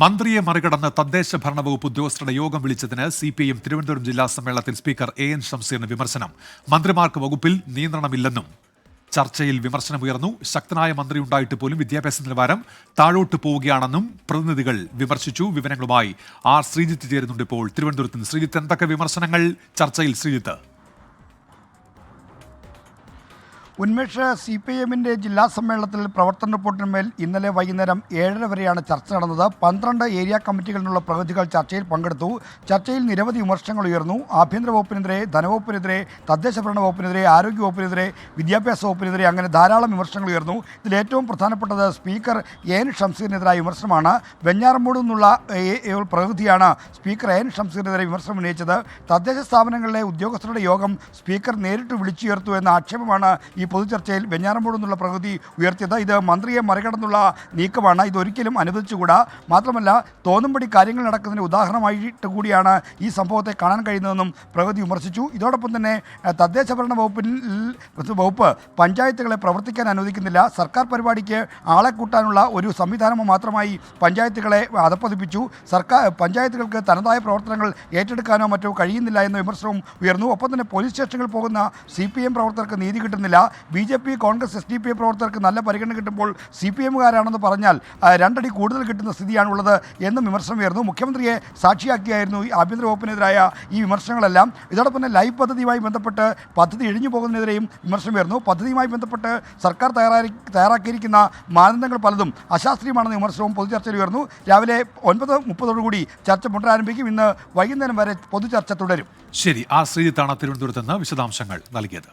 മന്ത്രിയെ മറികടന്ന് തദ്ദേശ ഭരണ വകുപ്പ് ഉദ്യോഗസ്ഥരുടെ യോഗം വിളിച്ചതിന് സി പി എം തിരുവനന്തപുരം ജില്ലാ സമ്മേളനത്തിൽ സ്പീക്കർ എ എൻ ഷംസീറിന് വിമർശനം. മന്ത്രിമാർക്ക് വകുപ്പിൽ നിയന്ത്രണമില്ലെന്നും. ചർച്ചയിൽ വിമർശനമുയർന്നു ശക്തനായ മന്ത്രി ഉണ്ടായിട്ട് പോലും വിദ്യാഭ്യാസ നിലവാരം താഴോട്ട് പോവുകയാണെന്നും പ്രതിനിധികൾ വിമർശിച്ചു. വിവരങ്ങളുമായി ആർ ശ്രീജിത്ത് ചേരുന്നുണ്ട് ഇപ്പോൾ തിരുവനന്തപുരത്ത് ശ്രീജിത്ത് എന്തൊക്കെ വിമർശനങ്ങൾ ചർച്ചയിൽ ശ്രീജിത്ത്? ഉന്മേഷ് സി പി എമ്മിന്റെ ജില്ലാ സമ്മേളനത്തിൽ പ്രവർത്തന റിപ്പോർട്ടിന്മേൽ ഇന്നലെ വൈകുന്നേരം ഏഴര വരെയാണ് ചർച്ച നടന്നത്. പന്ത്രണ്ട് ഏരിയ കമ്മിറ്റികളിലുള്ള പ്രതിനിധികൾ ചർച്ചയിൽ പങ്കെടുത്തു. ചർച്ചയിൽ നിരവധി വിമർശനങ്ങൾ ഉയർന്നു. ആഭ്യന്തര വകുപ്പിനെതിരെ ധനവകുപ്പിനെതിരെ തദ്ദേശ ഭരണ വകുപ്പിനെതിരെ ആരോഗ്യ വകുപ്പിനെതിരെ വിദ്യാഭ്യാസ വകുപ്പിനെതിരെ അങ്ങനെ ധാരാളം വിമർശനങ്ങൾ ഉയർന്നു. ഇതിൽ ഏറ്റവും പ്രധാനപ്പെട്ടത് സ്പീക്കർ എൻ ഷംസീറിനെതിരായ വിമർശനമാണ്. വെഞ്ഞാറമ്മൂട് നിന്നുള്ള പ്രതിനിധിയാണ് സ്പീക്കർ എൻ ഷംസീറിനെതിരെ വിമർശനം ഉന്നയിച്ചത്. തദ്ദേശ സ്ഥാപനങ്ങളിലെ ഉദ്യോഗസ്ഥരുടെ യോഗം സ്പീക്കർ നേരിട്ട് വിളിച്ചുയർത്തു എന്ന ആക്ഷേപമാണ് ഈ പൊതുചർച്ചയിൽ വെഞ്ഞാറമ്പൂട് നിന്നുള്ള പ്രകൃതി ഉയർത്തിയത് ഇത് മന്ത്രിയെ മറികടന്നുള്ള നീക്കമാണ്. ഇതൊരിക്കലും അനുവദിച്ചുകൂടാ. മാത്രമല്ല തോന്നുംപടി കാര്യങ്ങൾ നടക്കുന്നതിന് ഉദാഹരണമായിട്ട് കൂടിയാണ് ഈ സംഭവത്തെ കാണാൻ കഴിയുന്നതെന്നും പ്രകൃതി വിമർശിച്ചു. ഇതോടൊപ്പം തന്നെ തദ്ദേശ ഭരണ വകുപ്പിൽ വകുപ്പ് പഞ്ചായത്തുകളെ പ്രവർത്തിക്കാൻ അനുവദിക്കുന്നില്ല. സർക്കാർ പരിപാടിക്ക് ആളെ കൂട്ടാനുള്ള ഒരു സംവിധാനം മാത്രമായി പഞ്ചായത്തുകളെ അതപ്പതിപ്പിച്ചു. സർക്കാർ പഞ്ചായത്തുകൾക്ക് തനതായ പ്രവർത്തനങ്ങൾ ഏറ്റെടുക്കാനോ മറ്റോ കഴിയുന്നില്ല എന്ന വിമർശനവും ഉയർന്നു. ഒപ്പം തന്നെ പോലീസ് സ്റ്റേഷനുകൾ പോകുന്ന സി പി എം പ്രവർത്തകർക്ക് നീതി കിട്ടുന്നില്ല. B J P Congress S D P I പ്രവർത്തകർക്ക് നല്ല പരിഗണന കിട്ടുമ്പോൾ സി പി എമ്മുകാരാണെന്ന് പറഞ്ഞാൽ രണ്ടടി കൂടുതൽ കിട്ടുന്ന സ്ഥിതിയാണുള്ളത് എന്നും വിമർശനം ഉയർന്നു. മുഖ്യമന്ത്രിയെ സാക്ഷിയാക്കിയായിരുന്നു ഈ ആഭ്യന്തര വകുപ്പിനെതിരായ ഈ വിമർശനങ്ങളെല്ലാം. ഇതോടൊപ്പം തന്നെ ലൈഫ് പദ്ധതിയുമായി ബന്ധപ്പെട്ട് പദ്ധതി ഇഴിഞ്ഞു പോകുന്നതിനെതിരെയും വിമർശനം ഉയർന്നു. പദ്ധതിയുമായി ബന്ധപ്പെട്ട് സർക്കാർ തയ്യാറായി തയ്യാറാക്കിയിരിക്കുന്ന മാനദണ്ഡങ്ങൾ പലതും അശാസ്ത്രീയമാണെന്ന വിമർശനവും പൊതുചർച്ചയിൽ ഉയർന്നു. രാവിലെ ഒൻപത് മുപ്പതോടുകൂടി ചർച്ച പുനരാരംഭിക്കും ഇന്ന് വൈകുന്നേരം വരെ പൊതുചർച്ച തുടരും. ശരി ആ ശ്രീജിത്താണ് തിരുവനന്തപുരത്ത് നിന്ന് വിശദാംശങ്ങൾ നൽകിയത്.